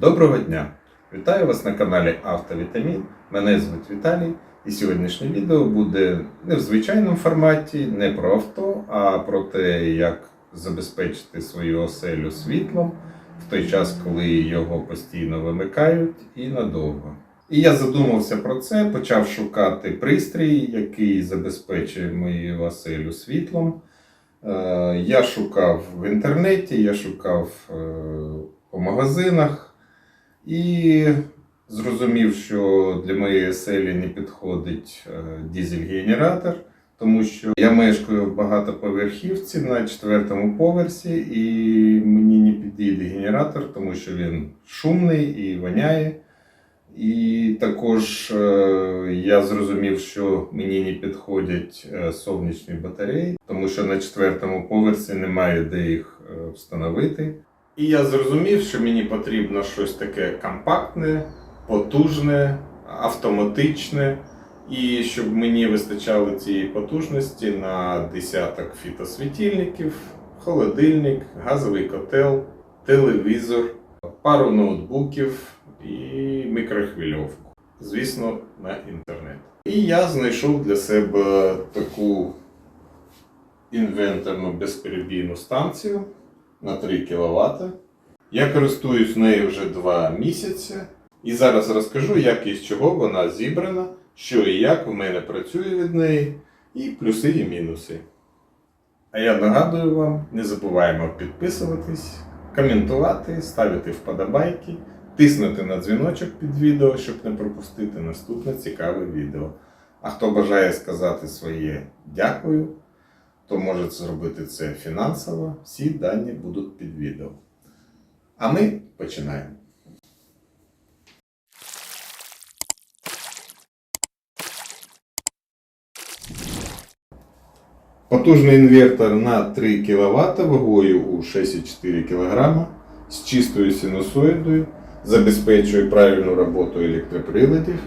Доброго дня! Вітаю вас на каналі Автовітамін. Мене звуть Віталій, і сьогоднішнє відео буде не в звичайному форматі, не про авто, а про те, як забезпечити свою оселю світлом в той час, коли його постійно вимикають і надовго. І я задумався про це, почав шукати пристрій, який забезпечує мою оселю світлом. Е, Я шукав в інтернеті, я шукав е, по магазинах і зрозумів, що для моєї оселі не підходить е, дизель-генератор, тому що я мешкаю в багатоповерхівці на четвертому поверсі, і мені не підійде генератор, тому що він шумний і воняє. І також е, я зрозумів, що мені не підходять е, сонячні батареї, тому що на четвертому поверсі немає де їх встановити. І я зрозумів, що мені потрібно щось таке компактне, потужне, автоматичне, і щоб мені вистачало цієї потужності на десяток фітосвітильників, холодильник, газовий котел, телевізор, пару ноутбуків і мікрохвильовку. Звісно, на інтернет. І я знайшов для себе таку інвенторну безперебійну станцію на 3 кВт. Я користуюсь нею вже 2 місяці. І зараз розкажу, як і з чого вона зібрана, що і як в мене працює від неї, і плюси і мінуси. А я нагадую вам, не забуваємо підписуватись, коментувати, ставити вподобайки, тиснути на дзвіночок під відео, щоб не пропустити наступне цікаве відео. А хто бажає сказати своє дякую, то може зробити це фінансово. Всі дані будуть під відео. А ми починаємо. Потужний інвертор на 3 кВт вагою у 6,4 кг з чистою синусоїдою забезпечує правильну роботу електроприладів.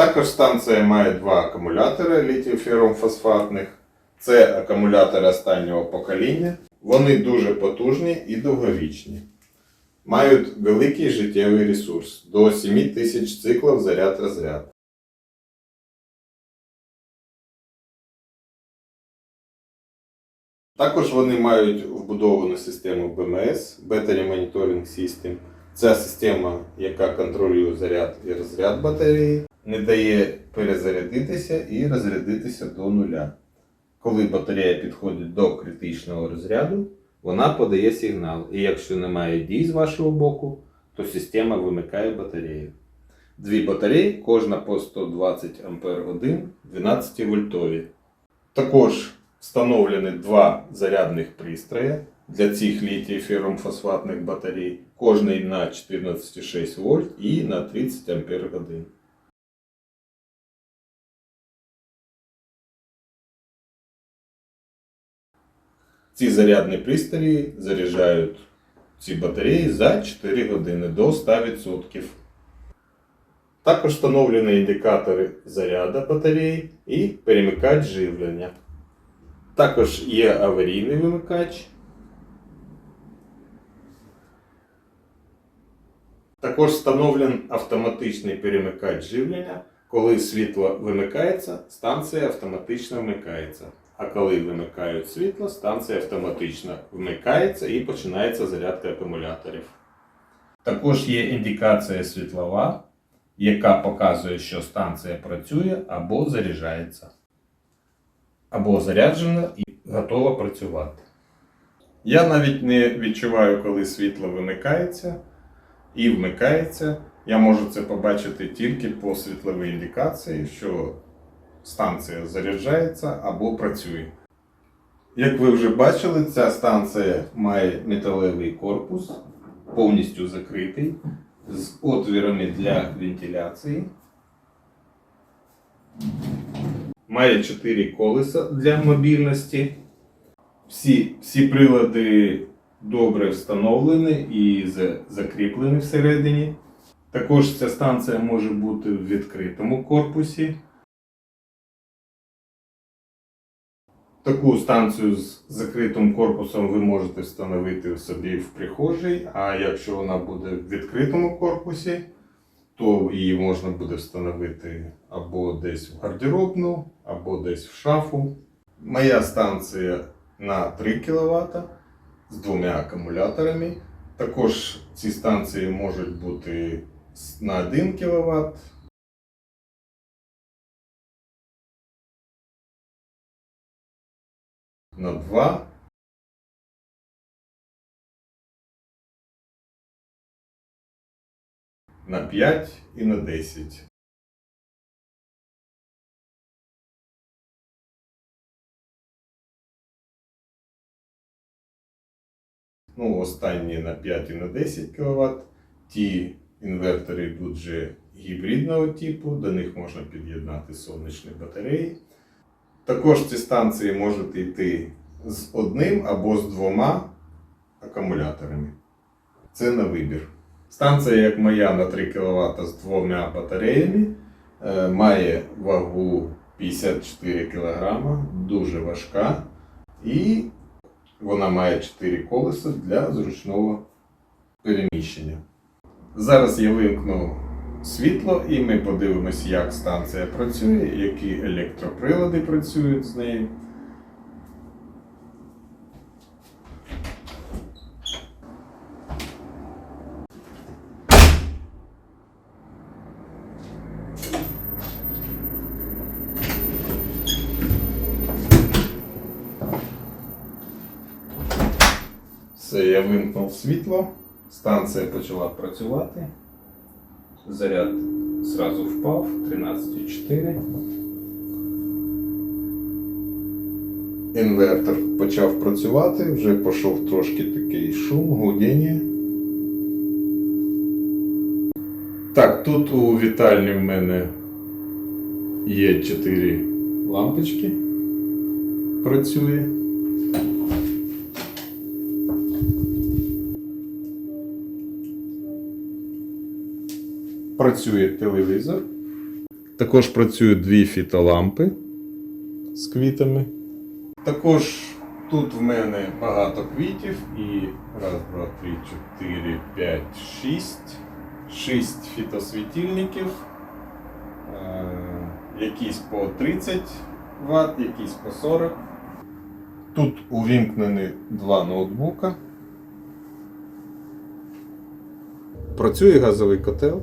Також станція має два акумулятори літій-ферромфосфатних. Це акумулятори останнього покоління. Вони дуже потужні і довговічні. Мають великий життєвий ресурс до 7000 циклів заряд-розряд. Також вони мають вбудовану систему BMS Battery Monitoring System. Це система, яка контролює заряд і розряд батареї, не дає перезарядитися і розрядитися до нуля. Коли батарея підходить до критичного розряду, вона подає сигнал, і якщо немає дій з вашого боку, то система вимикає батарею. Дві батареї, кожна по 120 Ампер 1, 12 вольтові. Також встановлені два зарядних пристрої для цих літій-ферромфосфатних батарей, кожний на 14,6 вольт і на 30 Ампер Ці зарядні пристрої заряджають ці батареї за 4 години до 100%. Також встановлені індикатори заряду батареї і перемикач живлення. Також є аварійний вимикач. Також встановлений автоматичний перемикач живлення. Коли світло вимикається, станція автоматично вмикається. А коли вимикають світло, станція автоматично вмикається і починається зарядка акумуляторів. Також є індикація світлова, яка показує, що станція працює або заряджається, або заряджена і готова працювати. Я навіть не відчуваю, коли світло вимикається і вмикається. Я можу це побачити тільки по світловій індикації, що станція заряджається або працює. Як ви вже бачили, ця станція має металевий корпус, повністю закритий, з отвірами для вентиляції. Має 4 колеса для мобільності. Всі, всі прилади добре встановлений і за- закріплений всередині. Також ця станція може бути в відкритому корпусі. Таку станцію з закритим корпусом ви можете встановити собі в прихожій, а якщо вона буде в відкритому корпусі, то її можна буде встановити або десь в гардеробну, або десь в шафу. Моя станція на 3 кВт з двома акумуляторами. Також ці станції можуть бути на 1 кВт. На 2 на 5 і на 10. Ну, останні на 5 і на 10 кВт. Ті інвертори йдуть вже гібридного типу, до них можна під'єднати сонячні батареї. Також ці станції можуть йти з одним або з двома акумуляторами. Це на вибір. Станція, як моя на 3 кВт з двома батареями, е, має вагу 54 кг, дуже важка. І вона має 4 колеса для зручного переміщення. Зараз я вимкну світло і ми подивимося, як станція працює, які електроприлади працюють з нею. Все, я вимкнув світло, станція почала працювати. Заряд зразу впав 13,4. Інвертор почав працювати, вже пішов трошки такий шум, гудіння. Так, тут у вітальні в мене є 4 лампочки. Працює. Працює телевізор. Також працюють дві фітолампи з квітами. Також тут в мене багато квітів і раз, два, три, чотири, п'ять, шість. Шість фітосвітильників. Е, якісь по 30 Вт, якісь по 40. Тут увімкнені два ноутбука. Працює газовий котел.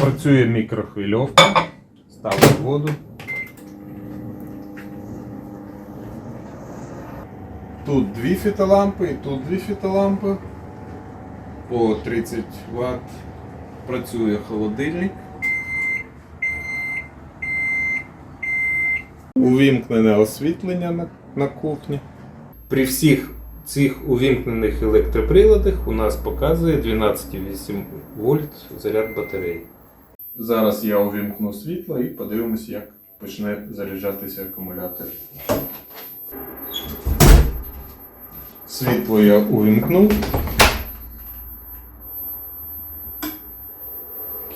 Працює мікрохвильовка. Ставлю воду. Тут дві фітолампи і тут дві фітолампи. По 30 Вт. Працює холодильник. Увімкнене освітлення на, кухні. При всіх цих увімкнених електроприладах у нас показує 12,8 вольт заряд батареї. Зараз я увімкну світло і подивимось, як почне заряджатися акумулятор. Світло я увімкнув.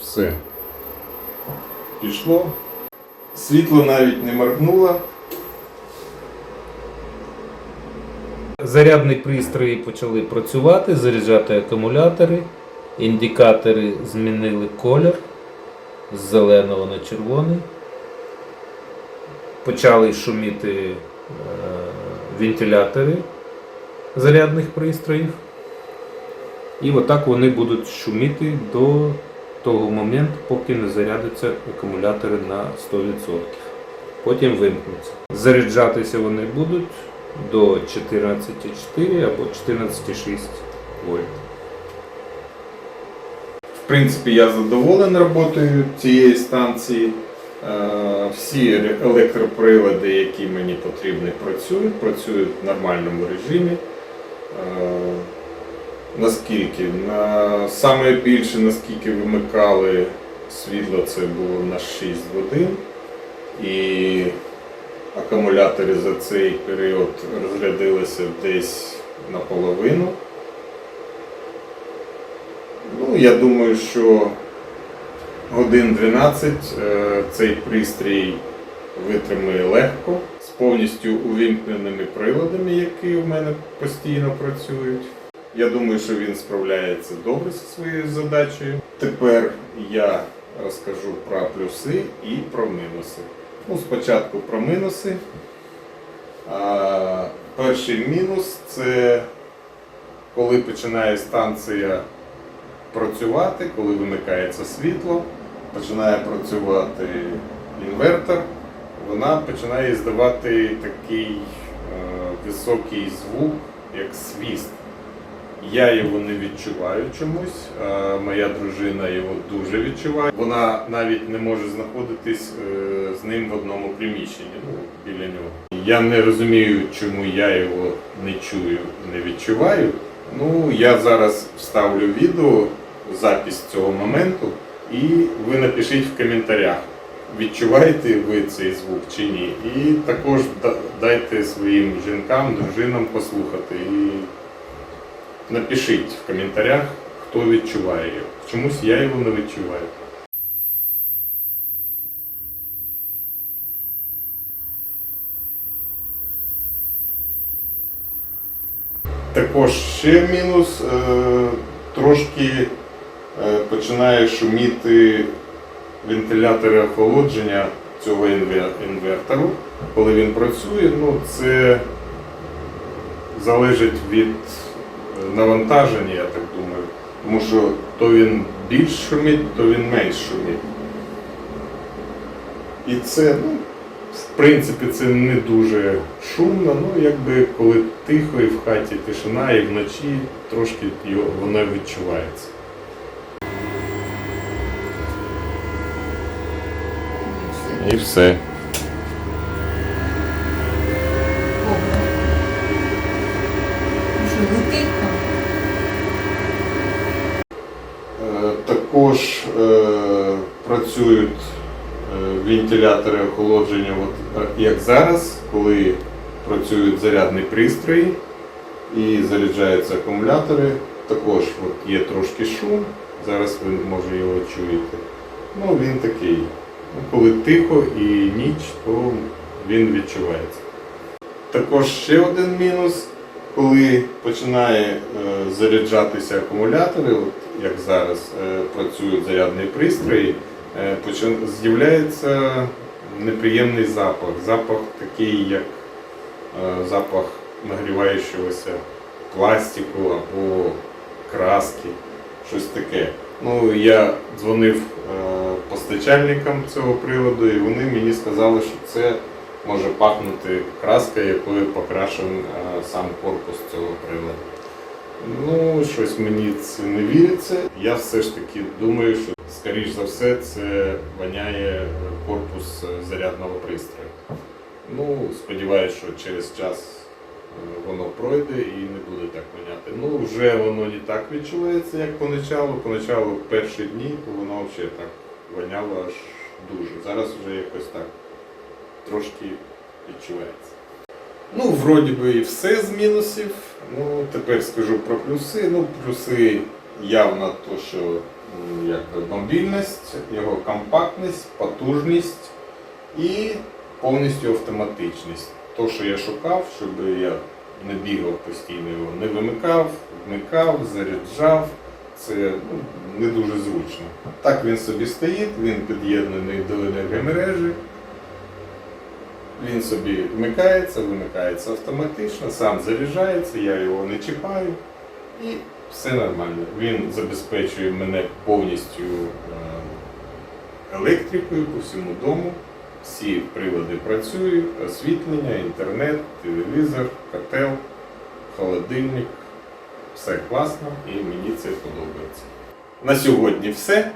Все. Пішло. Світло навіть не моргнуло. Зарядні пристрої почали працювати, заряджати акумулятори. Індикатори змінили колір з зеленого на червоний. Почали шуміти е, вентилятори зарядних пристроїв. І отак вони будуть шуміти до того моменту, поки не зарядяться акумулятори на 100%. Потім вимкнуться. Заряджатися вони будуть до 14,4 або 14,6 вольт. Принципі, я задоволений роботою цієї станції. Е, Всі електроприлади, які мені потрібні, працюють, працюють в нормальному режимі. Е, Наскільки? На саме більше, наскільки вимикали світло, це було на 6 годин. І акумулятори за цей період розрядилися десь наполовину. Я думаю, що годин 12 е, цей пристрій витримує легко з повністю увімкненими приладами, які в мене постійно працюють. Я думаю, що він справляється добре зі своєю задачею. Тепер я розкажу про плюси і про мінуси. Ну, спочатку про мінуси. Перший мінус це коли починає станція працювати, коли вимикається світло, починає працювати інвертор, вона починає здавати такий е, високий звук, як свіст. Я його не відчуваю чомусь, а моя дружина його дуже відчуває. Вона навіть не може знаходитись е, з ним в одному приміщенні, ну, біля нього. Я не розумію, чому я його не чую не відчуваю. Ну, я зараз вставлю відео, запись цього моменту, і ви напишіть в коментарях, відчуваєте ви цей звук чи ні. І також дайте своїм жінкам, дружинам послухати. І напишіть в коментарях, хто відчуває його. Чомусь я його не відчуваю. Також ще мінус, е, трошки е, починає шуміти вентилятори охолодження цього інвертору. Коли він працює, ну це залежить від е, навантаження, я так думаю. Тому що то він більш шумить, то він менш шумить. І це, ну, в принципі, це не дуже шумно, ну якби коли тихо і в хаті тишина, і вночі трошки його, воно відчувається. І все. Е, Також е, працюють вентилятори охолодження, от, е, як зараз, коли працюють зарядні пристрої і заряджаються акумулятори. Також от, є трошки шум, зараз ви може його чуєте. Ну, він такий. Ну, коли тихо і ніч, то він відчувається. Також ще один мінус, коли починає е, заряджатися акумулятори, от як зараз е, працюють зарядні пристрої, е, з'являється неприємний запах. Запах такий, як е, запах нагріваючогося пластику або краски, щось таке. Ну, я дзвонив е, постачальникам цього приладу, і вони мені сказали, що це може пахнути краска, якою покрашений е, сам корпус цього приладу. Ну, щось мені це не віриться. Я все ж таки думаю, що скоріш за все це воняє корпус е, зарядного пристрою. Ну, сподіваюся, що через час е, воно пройде і не буде так воняти. Ну, вже воно не так відчувається, як поначалу. Поначалу перші дні, воно взагалі так воняло аж дуже. Зараз вже якось так трошки відчувається. Ну, вроді би і все з мінусів. Ну, тепер скажу про плюси. Ну, плюси явно то, що як мобільність, його компактність, потужність і повністю автоматичність. То, що я шукав, щоб я не бігав постійно його, не вимикав, вмикав, заряджав. Це ну, не дуже зручно. Так він собі стоїть, він під'єднаний до енергомережі. Він собі вмикається, вимикається автоматично, сам заряджається, я його не чіпаю і все нормально. Він забезпечує мене повністю е, електрикою по всьому дому. Всі прилади працюють, освітлення, інтернет, телевізор, котел, холодильник. Все класно і мені це подобається. На сьогодні все.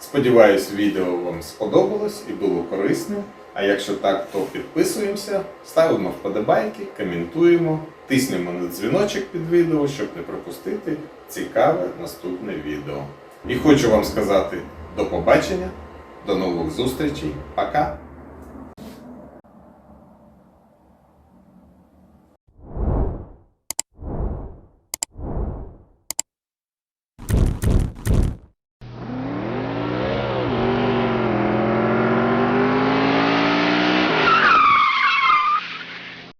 Сподіваюсь, відео вам сподобалось і було корисним. А якщо так, то підписуємося, ставимо вподобайки, коментуємо, тиснемо на дзвіночок під відео, щоб не пропустити цікаве наступне відео. І хочу вам сказати до побачення, до нових зустрічей. Пока!